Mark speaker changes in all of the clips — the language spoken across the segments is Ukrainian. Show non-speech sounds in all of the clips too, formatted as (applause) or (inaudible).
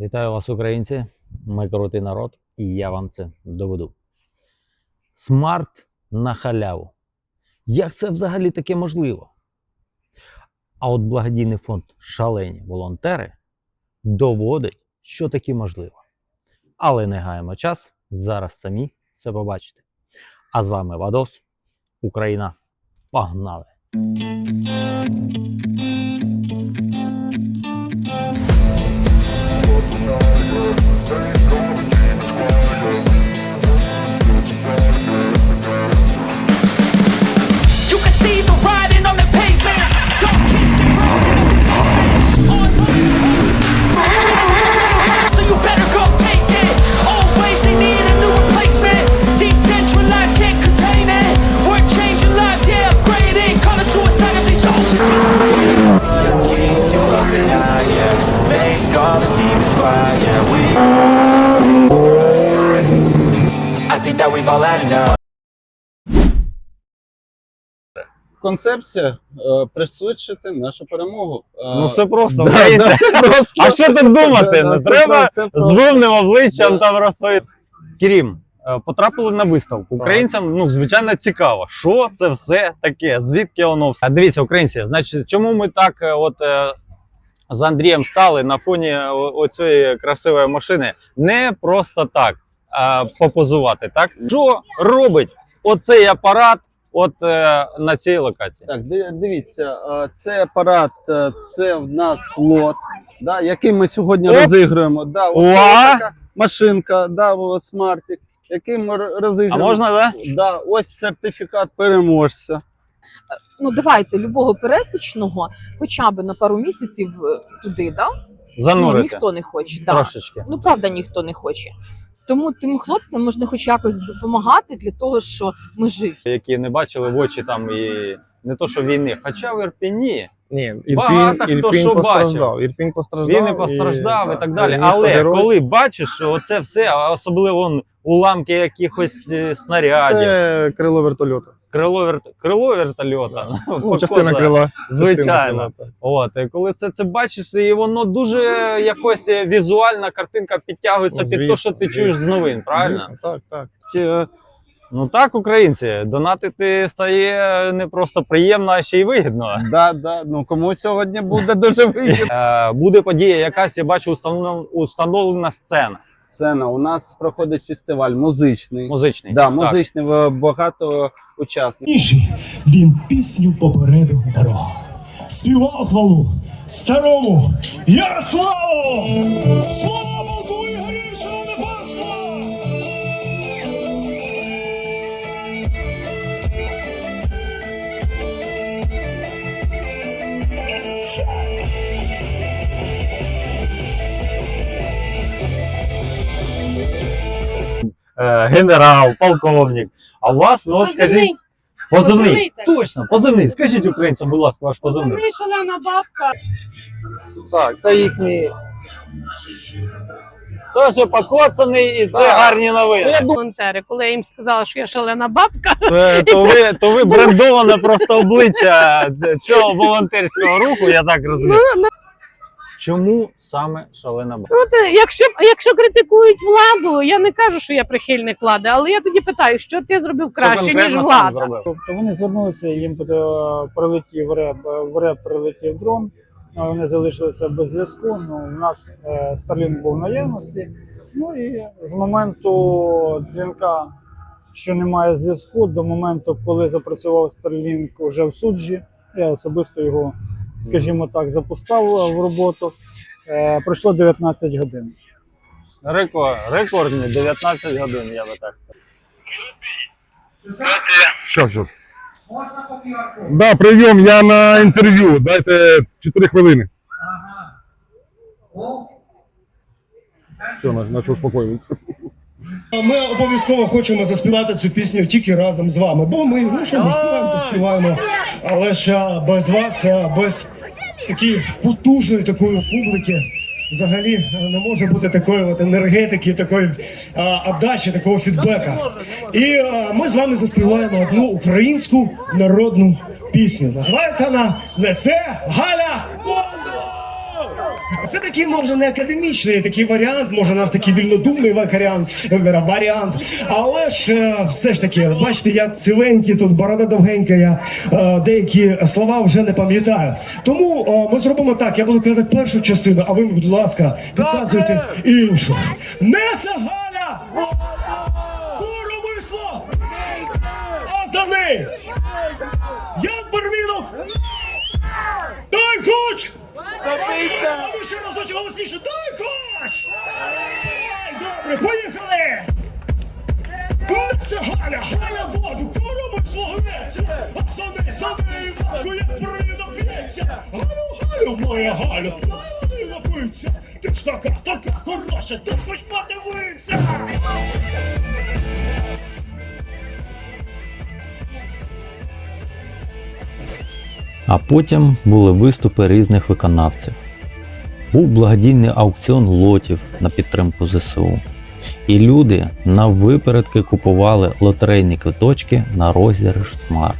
Speaker 1: Вітаю вас, українці! Ми крутий народ, і я вам це доведу. Смарт на халяву. Як це взагалі таке можливо? А от благодійний фонд Шалені волонтери доводить, що таке можливо. Але не гаємо час, зараз самі все побачите. А з вами Вадос, Україна. Погнали!
Speaker 2: Thank you.
Speaker 3: Концепція е, пришвидшити нашу перемогу. Е,
Speaker 1: Ну все просто,
Speaker 3: да, да, (laughs) просто.
Speaker 1: А що тут думати?
Speaker 3: Да, да,
Speaker 1: Не
Speaker 3: це
Speaker 1: треба з вовним обличчям
Speaker 3: Да.
Speaker 1: там розповідати. Крім, е, потрапили на виставку. Українцям, ну, звичайно, цікаво, що це все таке, звідки воно все. А дивіться, українці, значить, чому ми так от. З Андрієм стали на фоні оцієї красивої машини не просто так а попозувати. Так що робить оцей апарат от е, на цій локації?
Speaker 3: Так, дивіться, е, це апарат, е, це в нас лот, да, який ми сьогодні
Speaker 1: Оп!
Speaker 3: розігруємо. Да, ось така машинка, да, смартик, який ми р-
Speaker 1: А можна, да?
Speaker 3: Да, ось сертифікат переможця.
Speaker 4: ну давайте любого пересічного хоча б на пару місяців туди, да? Ну, ніхто не хоче. Да.
Speaker 1: трошечки.
Speaker 4: Ну правда, ніхто не хоче. Тому тим хлопцям можна хоч якось допомагати для того, що ми живі.
Speaker 1: які не бачили в очі там і не то, що війни, хоча в Ірпіні
Speaker 5: Ні, Ірпінь,
Speaker 1: Багато хто
Speaker 5: Ірпінь
Speaker 1: що
Speaker 5: постраждав. Ірпінь постраждав.
Speaker 1: він не постраждав і,
Speaker 5: і
Speaker 1: так далі. Але
Speaker 5: герой.
Speaker 1: коли бачиш, що оце все, особливо он, уламки якихось е, снарядів,
Speaker 5: Це крило вертольоту.
Speaker 1: Крило, вер... крило вертольота, (laughs)
Speaker 5: Ну, частина крила.
Speaker 1: звичайно.
Speaker 5: частина.
Speaker 1: От, і коли це, це бачиш, і воно дуже якось е, візуальна картинка підтягується
Speaker 5: Ну,
Speaker 1: під те, що ти
Speaker 5: звісно.
Speaker 1: чуєш з новин, правильно?
Speaker 5: Звісно, Так, так.
Speaker 1: Чи, Ну так, українці, донатити стає не просто приємно, а ще й вигідно.
Speaker 3: Да, да, ну кому сьогодні буде дуже вигідно.
Speaker 1: Е, буде подія, якась я бачу установ- установлена сцена
Speaker 3: Сцена, у нас проходить фестиваль музичний.
Speaker 1: музичний.
Speaker 3: Да,
Speaker 1: Так.
Speaker 3: музичний в- багато учасників.
Speaker 6: Ніжі він пісню попередив дорогу. Співав хвалу старому Ярославу! Слава
Speaker 1: генерал, полковник. А у вас, ну от скажіть, позивний. Точно, позивний. Скажіть українцям, будь ласка, ваш позивний.
Speaker 7: Позивний шалена бабка.
Speaker 5: Так, це їхній.
Speaker 1: Теж покоцаний і це
Speaker 5: Так.
Speaker 1: гарні новини.
Speaker 7: Волонтери, коли я їм сказала, що я шалена бабка,
Speaker 1: Е, То ви, то ви брендоване просто обличчя цього волонтерського руху, я так
Speaker 7: ну,
Speaker 1: розумію.
Speaker 7: ну,
Speaker 1: Чому саме шалена баба?
Speaker 7: ну, якщо, якщо критикують владу, я не кажу, що я прихильник влади, але я тоді питаю, що ти зробив краще, ніж влада.
Speaker 1: зробив?
Speaker 8: Тобто вони звернулися, їм е, прилетів реп, в реп прилетів дрон, е, вони залишилися без зв'язку. Ну, у нас е, Starlink був в наявності. Ну і з моменту дзвінка, що немає зв'язку, до моменту, коли запрацював Starlink вже в суджі, я особисто його, скажімо так, запускав е, в роботу. Е, Пройшло 19 годин.
Speaker 1: Рекорд, рекордні 19 годин, я би так сказав.
Speaker 5: Що ж? Да, прийом, я на інтерв'ю. Дайте 4 хвилини. Все, наче успокоюється.
Speaker 6: Ми обов'язково хочемо заспівати цю пісню тільки разом з вами. Бо ми, ну що ми співаємо, співаємо. Але ж без вас, без такої потужної такої публіки. Взагалі не може бути такої от енергетики, такої а, отдачі, такого фідбека. І ми з вами заспіваємо одну українську народну пісню. Називається вона Несе Галя. Бондар!» Це такий, може, не академічний такий варіант, може, наш такий вільнодумний варіант, варіант. Але ж е, все ж таки, бачите, я ціленький, тут борода довгенька, я е, деякі слова вже не пам'ятаю. Тому е, ми зробимо так: я буду казати першу частину, а ви, будь ласка, підказуйте іншу. Неса Галя! Коромисло! А за неї! А ну ще разочок голосніше, дай хоч! Добре, поїхали! Це Галя, Галя воду, коромисло гнеться! А за неї, за неї, Іванко, як барвінок гнеться! Галю, Галю, моя Галю, дай води напиться! Ти ж така, така хороша, ти хоч подивиться!
Speaker 9: А потім були виступи різних виконавців. Був благодійний аукціон лотів на підтримку ЗСУ. І люди на випередки купували лотерейні квиточки на розіграш смарт.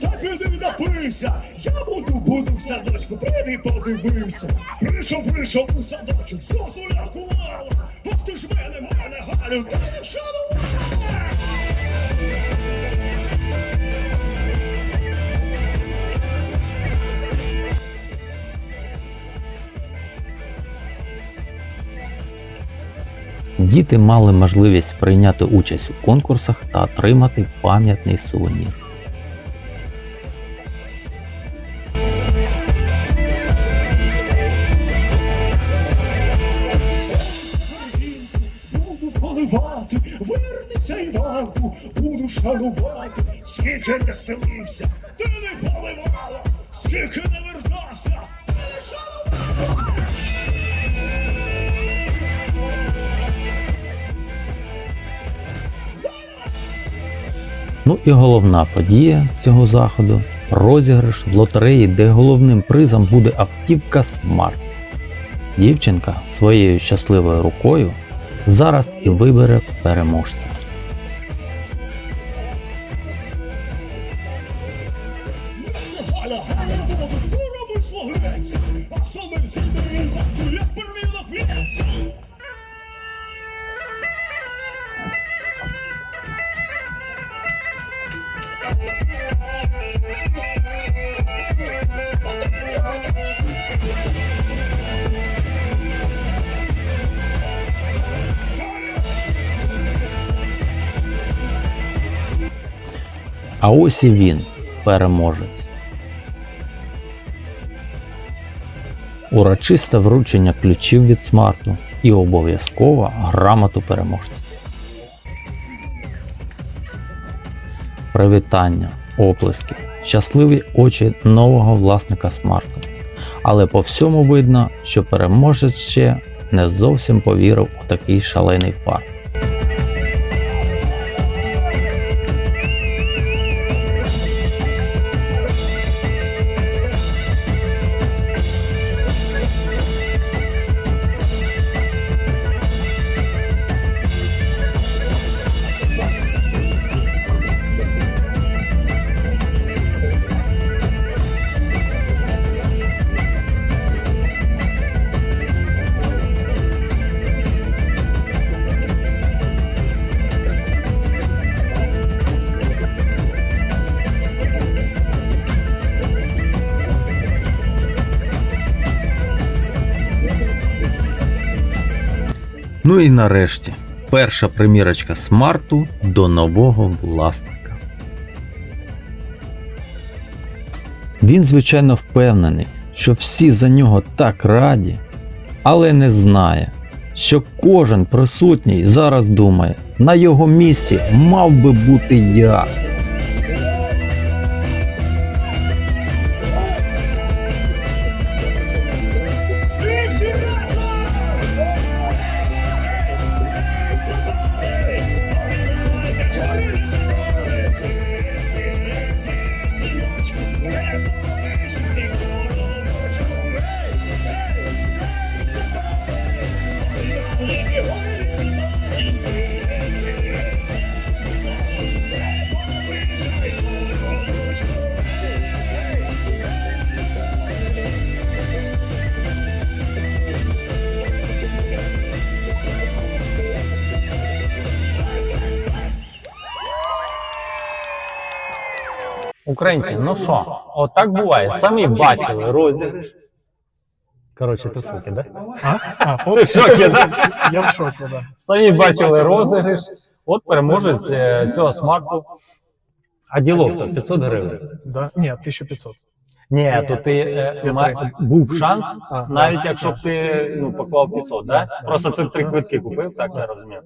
Speaker 6: Так іди напився. Я буду, буду в садочку, прийди подивився. Прийшов, прийшов у садочок, зозуля кувала.
Speaker 9: Діти мали можливість прийняти участь у конкурсах та отримати пам'ятний сувенір.
Speaker 6: Буду шанувати, скільки не стелився, ти не поливала, скільки не вертався.
Speaker 9: Ну і головна подія цього заходу розіграш в лотереї, де головним призом буде автівка Смарт. Дівчинка своєю щасливою рукою зараз і вибере переможця.
Speaker 6: А
Speaker 9: ось і він, переможець. Урочисте вручення ключів від смарту і обов'язкова грамоту переможця. Привітання, оплески, щасливі очі нового власника смарту. Але по всьому видно, що переможець ще не зовсім повірив у такий шалений фарт. Ну і нарешті, перша примірочка смарту до нового власника. Він, звичайно, впевнений, що всі за нього так раді, але не знає, що кожен присутній зараз думає, на його місці мав би бути я.
Speaker 1: Українці, ну що, отак буває. Самі бачили розіграш. Коротше, ти в шокі, да?
Speaker 8: А? А,
Speaker 1: Ти в шокі, да?
Speaker 8: Я в шокі, да.
Speaker 1: Самі бачили розіграш. От переможець е, цього смарту. А ділов то 500 гривень.
Speaker 8: Да? Ні, 1500.
Speaker 1: Ні, то ти е, ма- був шанс,
Speaker 8: А,
Speaker 1: навіть якщо б ти ну, поклав 500, да? Просто ти три квитки купив, так я розумію.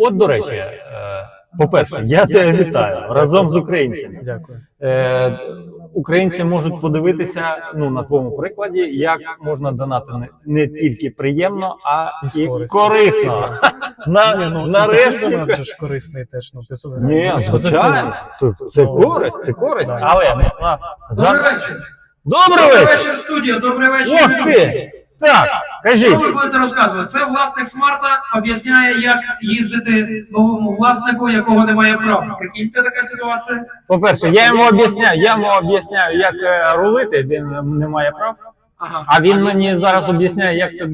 Speaker 1: От, до речі, е, по-перше, я тебе вітаю разом з українцями.
Speaker 8: Дякую.
Speaker 1: Е, українці можуть подивитися ну, на твоєму прикладі, як можна донати не, не тільки приємно, а
Speaker 8: І
Speaker 1: і корисно. На,
Speaker 8: Ні, ну, (laughs)
Speaker 1: нарешті.
Speaker 8: же ж корисний теж, ну, 500 гривень.
Speaker 1: Ні,
Speaker 8: Ну,
Speaker 1: звичайно. Це, це користь, це користь. Але ну,
Speaker 10: Добрий вечір.
Speaker 1: Добрий вечір,
Speaker 10: студія. Добрий вечір.
Speaker 1: Так,
Speaker 10: Що ви будете розказувати? Це власник смарта об'ясняє, як їздити новому власнику, якого немає прав. Прикиньте така ситуація.
Speaker 1: По-перше, я йому об'ясняю, я йому об'ясняю, як е, рулити, він не має прав.
Speaker 10: Ага.
Speaker 1: А він мені зараз об'ясняє, як це,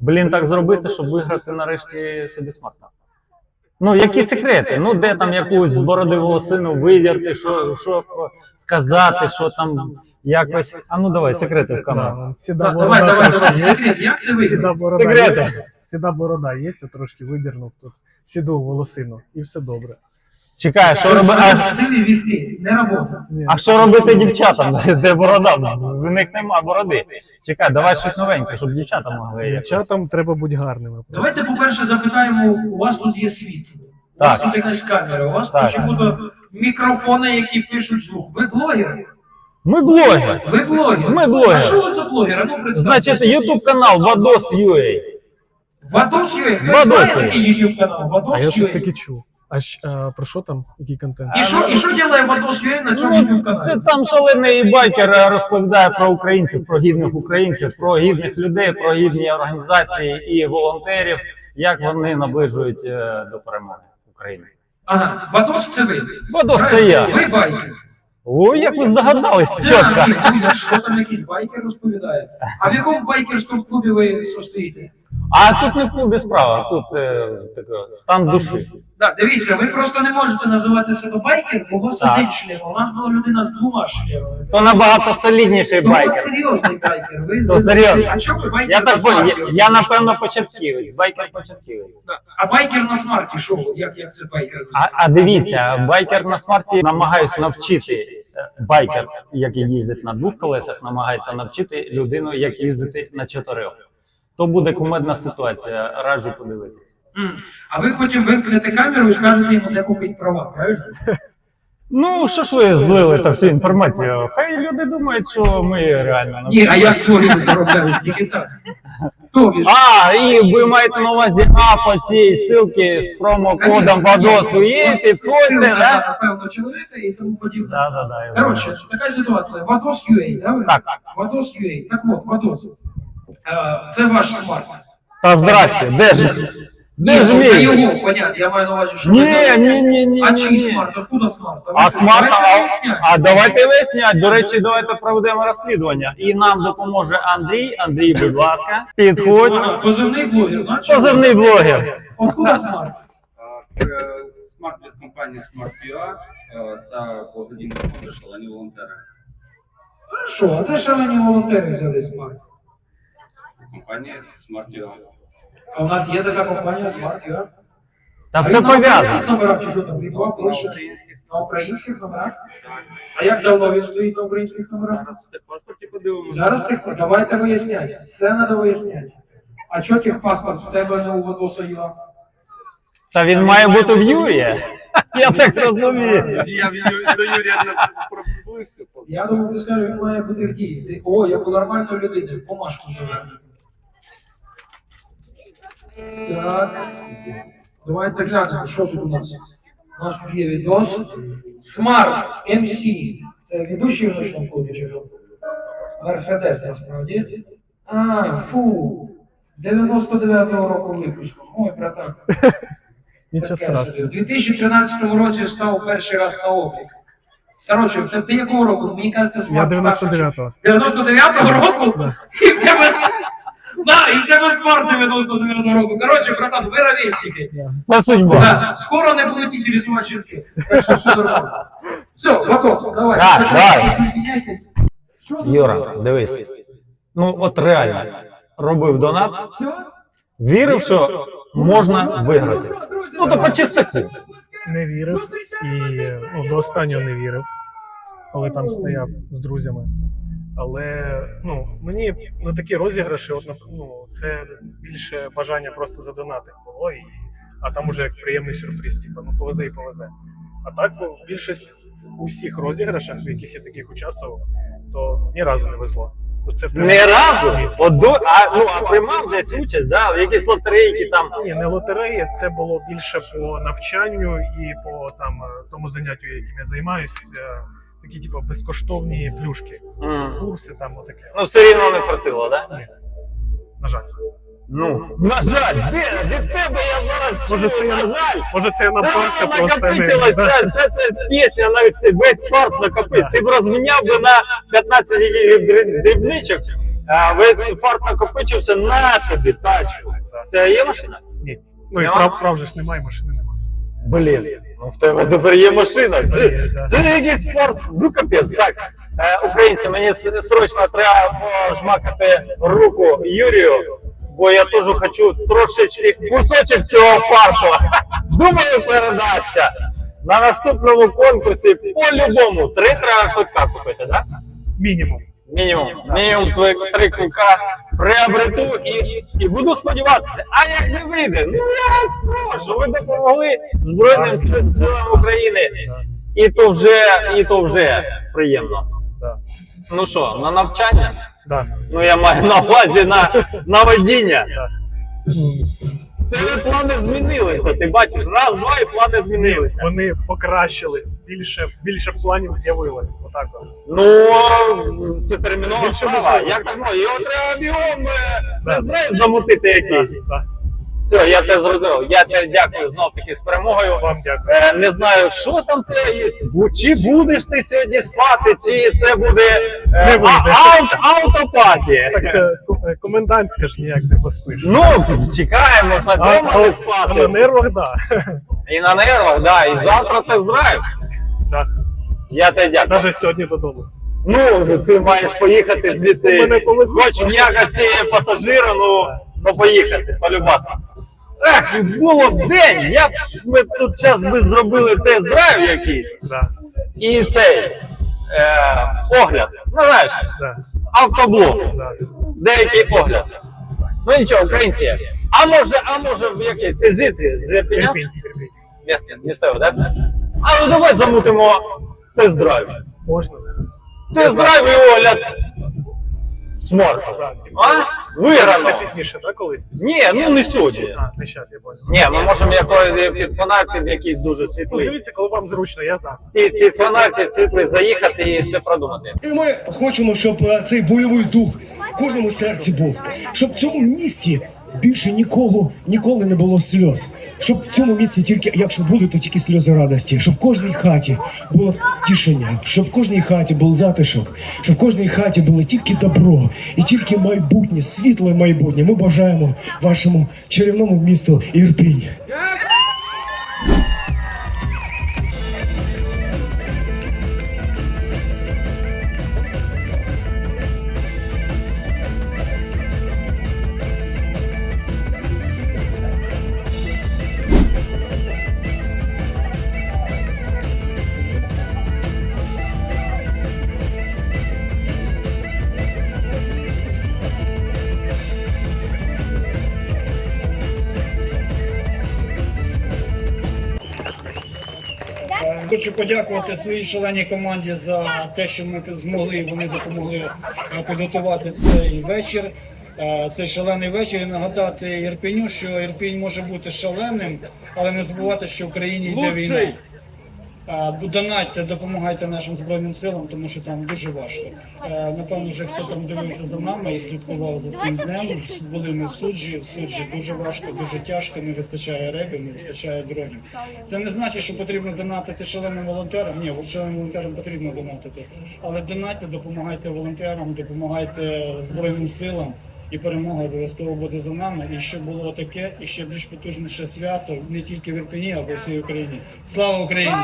Speaker 1: блін, так зробити, щоб виграти нарешті собі смарта. Ну, які секрети? Ну, де там якусь з бороди волосину видерти, що, що сказати, що там якось. А ну давай, секрети в камеру.
Speaker 8: Сіда
Speaker 10: Давай, давай,
Speaker 8: теж
Speaker 10: давай. Секрет, як ти
Speaker 8: Сіда борода
Speaker 1: Секрети.
Speaker 8: є. Сіда борода є, я трошки видірнув тут. Сіду волосину, і все добре.
Speaker 1: Чекай, що робити? А,
Speaker 10: візки, не робота.
Speaker 8: Ні.
Speaker 1: а що робити дівчатам? (laughs) Де борода? В них нема бороди. Чекай, давай щось новеньке, щоб дівчата могли. якось.
Speaker 8: Дівчатам треба бути гарними.
Speaker 10: Давайте, по-перше, запитаємо, у вас тут є світло. У
Speaker 1: Так.
Speaker 10: вас тут якась камера, у вас
Speaker 1: Так.
Speaker 10: почему-то мікрофони, які пишуть звук. Ви блогер?
Speaker 1: Ми блогер.
Speaker 10: Ви блогер?
Speaker 1: Ми блогер.
Speaker 10: А що ви за блогер? А ну представте.
Speaker 1: Значить, YouTube канал Vados.ua.
Speaker 10: Вадос. Хтось
Speaker 1: Вадос
Speaker 10: знає
Speaker 1: Юей.
Speaker 10: такий YouTube канал? Вадос
Speaker 8: А я щось
Speaker 10: Юей.
Speaker 8: таке чув. А, щ- а про що там? Який контент?
Speaker 10: І що, і що ділає Вадос Юей на цьому YouTube
Speaker 1: Ну,
Speaker 10: каналі?
Speaker 1: це там шалений байкер е, розповідає про українців, про гідних українців, про гідних людей, про гідні організації і волонтерів, як вони наближують е, до перемоги України.
Speaker 10: Ага, Вадос це ви.
Speaker 1: Вадос це я.
Speaker 10: Ви байкер.
Speaker 1: Ой, як ви здогадались, чітко.
Speaker 10: Що там якийсь байкер розповідає? А в якому байкерському клубі ви состоїте?
Speaker 1: А тут не в клубі справа, тут е, таке, стан душі.
Speaker 10: Так, дивіться, ви просто не можете називати себе байкер, бо у вас
Speaker 1: Так.
Speaker 10: один член. У нас була людина з двома членами.
Speaker 1: То набагато солідніший
Speaker 10: Ну, от
Speaker 1: байкер.
Speaker 10: серйозний байкер. Ви,
Speaker 1: То
Speaker 10: ви-
Speaker 1: серйозно.
Speaker 10: А чому ви байкер
Speaker 1: Я так понял, я, я напевно початківець, байкер початківець.
Speaker 10: А байкер на смарті, що? ви? Як, як це байкер?
Speaker 1: А, а дивіться, байкер на смарті намагаюсь навчити е, байкер, який їздить на двох колесах, намагається навчити людину, як їздити на чотирьох. То буде кумедна ситуація, раджу подивитися.
Speaker 10: М. А ви потім вимкнете камеру і скажете йому, де купити права, правильно?
Speaker 1: Ну, що ж ви злили та всю інформацію? Хай люди думають, що ми реально
Speaker 10: Ні, а як блогери заробляють тільки так? Тобі ж.
Speaker 1: А, і ви маєте на увазі а по цій ссылці з промокодом Вадосу є, підходьте, да?
Speaker 10: Напевно, чоловіка і тому подібне.
Speaker 1: Да, да, да, я
Speaker 10: Коротше,
Speaker 1: знаю.
Speaker 10: така ситуація. Вадос UA, да?
Speaker 1: Так.
Speaker 10: Вадос UA. Так от, Вадос. Е, Це ваш смарт.
Speaker 1: Та здрасте, де ж? Де ж мій?
Speaker 10: його, понятно, я маю на увазі, що
Speaker 1: Ні, ні, ні, ні,
Speaker 10: А чий смарт? Откуда смарт?
Speaker 1: А смарт, а, а давайте виясняти. До речі, давайте проведемо розслідування. І нам допоможе Андрій. Андрій, будь ласка, підходь.
Speaker 10: Позивний блогер, значить.
Speaker 1: Позивний блогер.
Speaker 10: Откуда смарт?
Speaker 3: Смарт від компанії Smart.ua е, та благодійний фонд «Шалені волонтери».
Speaker 10: Що, а де шалені волонтери взяли смарт?
Speaker 3: Компанія Smart.ua.
Speaker 10: А у нас є така компанія Smart UA?
Speaker 1: Та все пов'язано.
Speaker 10: На українських номерах? А як давно він стоїть на українських номерах?
Speaker 3: Зараз в техпаспорті подивимося.
Speaker 10: Зараз тих, давайте виясняти. Все треба виясняти. А чого техпаспорт в тебе не у Вадоса Юа?
Speaker 1: Та він має бути в Юрія. (laughs) Я так розумію.
Speaker 3: Я в Ю- до Юрія не пробився.
Speaker 10: Я думаю, ти скажеш, він має бути в дії. Ти- О, як у нормальної людини, помашку живе. Так. Давайте глянемо, що тут у нас. У нас тут є відос. Smart MC. Це ведучий в нашому клубі чи що? Мерседес насправді. А, фу. 99-го року випуску. Ой, братан. (laughs)
Speaker 8: Нічого страшного.
Speaker 10: У 2013 році став перший раз на облік. Коротше, ти, ти якого року? Мені кажеться,
Speaker 8: Я 99-го.
Speaker 10: 99-го року? І в тебе Да, і тебе смарт 99 року. Коротше, братан, ви ровесники.
Speaker 1: Це судьба.
Speaker 10: Да, скоро не будуть інтересувати жінки. Так що все нормально. Все, готов, давай.
Speaker 1: Так, давай.
Speaker 10: Міняйтесь.
Speaker 1: Юра, дивись. Ну от реально робив донат,
Speaker 10: Все?
Speaker 1: вірив, що можна виграти. Ну то по чистоті.
Speaker 11: не вірив і ну, до останнього не вірив, коли там стояв з друзями. Але ну, мені на такі розіграші, от, ну, це більше бажання просто задонати було, і, а там уже як приємний сюрприз, типу, ну повезе і повезе. А так ну, в більшість у всіх розіграшах, в яких я таких участвував, то ні разу не везло. Це прям-
Speaker 1: Не разу. Одну, а, ну, а приймав десь участь, да? якісь лотерейки там.
Speaker 11: Ні, не лотереї, це було більше по навчанню і по там тому заняттю, яким я займаюся. Такі, типу, безкоштовні плюшки,
Speaker 1: М.
Speaker 11: курси там отаке.
Speaker 1: Ну все рівно не хватило, так? Да?
Speaker 11: На жаль.
Speaker 1: Ну, на жаль, де, від тебе я зараз
Speaker 11: Може,
Speaker 1: чую,
Speaker 11: це я
Speaker 1: на жаль.
Speaker 11: Може, це я
Speaker 1: Це
Speaker 11: напався просто.
Speaker 1: накопичилось,
Speaker 11: не-
Speaker 1: це, це, це пісня, навіть цей весь фарт накопив. Ти б розміняв би на 15 яких дріб- дрібничок, а весь фарт накопичився на тобі тачку. Це є машина?
Speaker 11: Ні. Ну і
Speaker 1: Нема?
Speaker 11: прав, прав же ж немає, машини немає.
Speaker 1: Блін, ну в тебе тепер є машина. Це, це якийсь спорт. Ну капець. Так, е, українці, мені срочно треба пожмакати руку Юрію, бо я теж хочу трошечки кусочок цього фаршу. (laughs) Думаю, передасться. На наступному конкурсі по-любому три треба квитка купити, так?
Speaker 11: Мінімум.
Speaker 1: Мінімум. Мінімум три квитка приобрету і, і буду сподіватися. А як не вийде, ну я вас прошу, ви допомогли Збройним силам України. І то вже, і то вже приємно. Ну що, на навчання? Ну я маю на увазі на, на водіння. Це плани змінилися. Ти бачиш, раз, два і плани змінилися.
Speaker 11: Вони покращились, більше, більше планів з'явилось. Отак. от.
Speaker 1: Ну, це термінова справа. Як так? Його треба бігом, замутити якийсь. Все, я тебе зрозумів. Я тебе дякую знов таки з перемогою.
Speaker 11: Вам дякую.
Speaker 1: Е, не знаю, що там те. Бу- чи будеш ти сьогодні спати, чи це буде
Speaker 11: Не
Speaker 1: е, а- аут, аутопаті.
Speaker 11: Так е, ко- е, комендантська ж ніяк не поспиш.
Speaker 1: Ну, чекаємо, на
Speaker 11: А, а-
Speaker 1: не
Speaker 11: а на
Speaker 1: спати.
Speaker 11: нервах, да.
Speaker 1: І на нервах, да, і завтра тест-драйв.
Speaker 11: да.
Speaker 1: Я тебе дякую.
Speaker 11: Навіть сьогодні додому.
Speaker 1: Ну, ти маєш поїхати звідси.
Speaker 11: Мене повезли.
Speaker 1: Хоч в якості пасажира, ну, ну поїхати, полюбас. Ех, було б день, я б, ми тут зараз би зробили тест-драйв якийсь.
Speaker 11: Да.
Speaker 1: І цей е, огляд. Ну, знаєш,
Speaker 11: Да.
Speaker 1: автоблок.
Speaker 11: Да.
Speaker 1: Деякий огляд. Ну нічого, українці. А може, а може в який? Ти звідси? З Ірпеня?
Speaker 11: Ірпінь, Ірпінь.
Speaker 1: Місце, з місцевого, так? А ну давай замутимо тест-драйв.
Speaker 11: Можна?
Speaker 1: Тест-драйв і огляд.
Speaker 11: Типу,
Speaker 1: А? Виграно.
Speaker 11: Це пізніше, так, колись?
Speaker 1: Ні, ну не сьогодні.
Speaker 11: А, не щас, я бачу.
Speaker 1: Ні, ми можемо якось під фонарь, під якийсь дуже
Speaker 11: Ну,
Speaker 1: світлий.
Speaker 11: дивіться, коли вам зручно, я за.
Speaker 1: Під, під фонарь, під світлий заїхати і все продумати.
Speaker 6: І ми хочемо, щоб е, цей бойовий дух в кожному серці був, щоб в цьому місті більше нікого ніколи не було сльоз. Щоб в цьому місті тільки, якщо будуть, то тільки сльози радості, щоб в кожній хаті було втішення, щоб в кожній хаті був затишок, щоб в кожній хаті було тільки добро і тільки майбутнє, світле майбутнє. Ми бажаємо вашому чарівному місту Ірпінь.
Speaker 8: Хочу подякувати своїй шаленій команді за те, що ми змогли вони допомогли е, підготувати цей вечір. Е, Цей шалений вечір і нагадати Ірпіню, що Ірпінь може бути шаленим, але не забувати, що в Україні йде війна. Донатьте, допомагайте нашим збройним силам, тому що там дуже важко. Е, Напевно, вже хто там дивився за нами і слідкував за цим днем. Були ми в суджі. В суджі дуже важко, дуже тяжко. Не вистачає ребів, не вистачає дронів. Це не значить, що потрібно донатити шаленим волонтерам. Ні, шаленим волонтерам потрібно донатити. Але донатьте, допомагайте волонтерам, допомагайте збройним силам. І перемога обов'язково буде за нами. І щоб було таке, і ще більш потужніше свято не тільки в Ірпені, а й всій Україні. Слава Україні!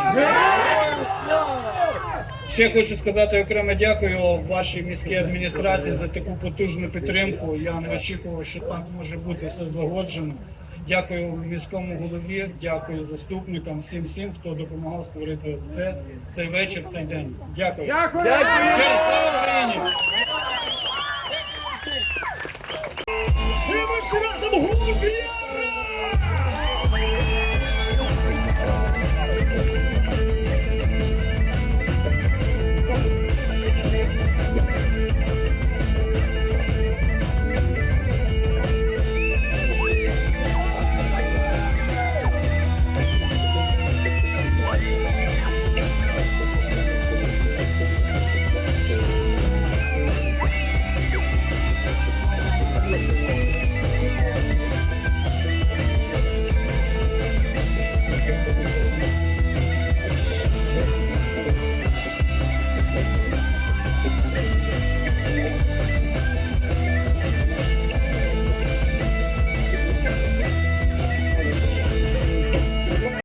Speaker 8: Ще хочу сказати окремо дякую вашій міській адміністрації за таку потужну підтримку. Я не очікував, що так може бути все злагоджено. Дякую міському голові, дякую заступникам, всім всім, хто допомагав створити це, цей вечір, цей день. Дякую. Дякую. Ще раз слава Україні!
Speaker 6: І ми всі разом гурт є!